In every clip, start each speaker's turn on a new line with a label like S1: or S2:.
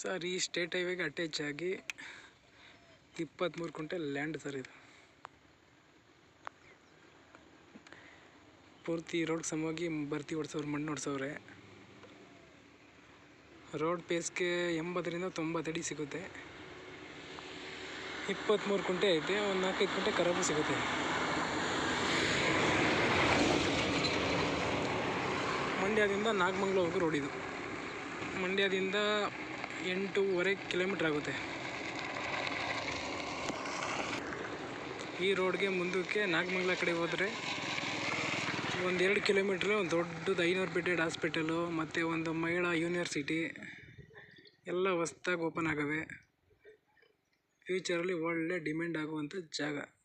S1: Sir, ಈ state ಹೈವೇಗೆ attach ಆಗಿ ಇಪ್ಪತ್ತ್ಮೂರು ಕುಂಟೆ ಲ್ಯಾಂಡ್ ಸರ್ ಇದು. ಪೂರ್ತಿ ರೋಡ್ ಸಮವಾಗಿ ಬರ್ತಿ ಹೊಡ್ಸೋರು ಮಣ್ಣು ಹೊಡ್ಸವ್ರೆ ರೋಡ್ ಪೇಸ್ಗೆ ಎಂಬತ್ತರಿಂದ ತೊಂಬತ್ತು ಅಡಿ ಸಿಗುತ್ತೆ. ಇಪ್ಪತ್ತ್ಮೂರು ಕುಂಟೆ ಐತೆ, ಒಂದು ನಾಲ್ಕೈದು ಕುಂಟೆ ಖರಾಬು ಸಿಗುತ್ತೆ. ಮಂಡ್ಯದಿಂದ ನಾಗಮಂಗ್ಲವರೆಗೂ ರೋಡ್ ಇದು. ಮಂಡ್ಯದಿಂದ ಎಂಟೂವರೆ ಕಿಲೋಮೀಟ್ರ್ ಆಗುತ್ತೆ. ಈ ರೋಡ್ಗೆ ಮುಂದಕ್ಕೆ ನಾಗಮಂಗ್ಲ ಕಡೆ ಹೋದರೆ ಒಂದೆರಡು ಕಿಲೋಮೀಟ್ರ್ ಒಂದು ದೊಡ್ಡದು ಐನೂರು ಬೆಡ್ಡೆಡ್ ಹಾಸ್ಪಿಟಲು, ಮತ್ತು ಒಂದು ಮಹಿಳಾ ಯೂನಿವರ್ಸಿಟಿ. ಎಲ್ಲ ಹೊಸ್ದಾಗಿ ಓಪನ್ ಆಗವೆ. ಫ್ಯೂಚರಲ್ಲಿ ಒಳ್ಳೆ ಡಿಮ್ಯಾಂಡ್ ಆಗುವಂಥ ಜಾಗ.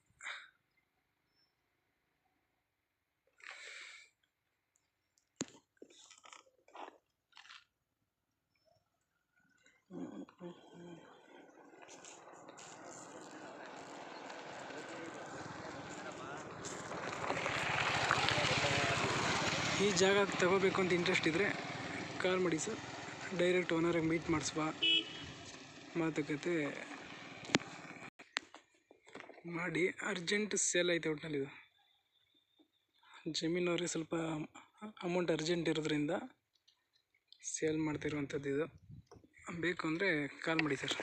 S1: ಈ ಜಾಗ ತಗೋಬೇಕು ಅಂತ ಇಂಟ್ರೆಸ್ಟ್ ಇದ್ದರೆ ಕಾಲ್ ಮಾಡಿ ಸರ್. ಡೈರೆಕ್ಟ್ ಓನರಾಗಿ ಮೀಟ್ ಮಾಡಿಸುವ ಮಾತುಕತೆ ಮಾಡಿ ಅರ್ಜೆಂಟ್ ಸೇಲ್ ಐತೆ ಒಟ್ಟಿನಲ್ಲಿ ಇದು. ಜಮೀನವ್ರಿಗೆ ಸ್ವಲ್ಪ ಅಮೌಂಟ್ ಅರ್ಜೆಂಟ್ ಇರೋದ್ರಿಂದ ಸೇಲ್ ಮಾಡ್ತಿರುವಂಥದ್ದು ಇದು. ಬೇಕು ಅಂದರೆ ಕಾಲ್ ಮಾಡಿ ಸರ್.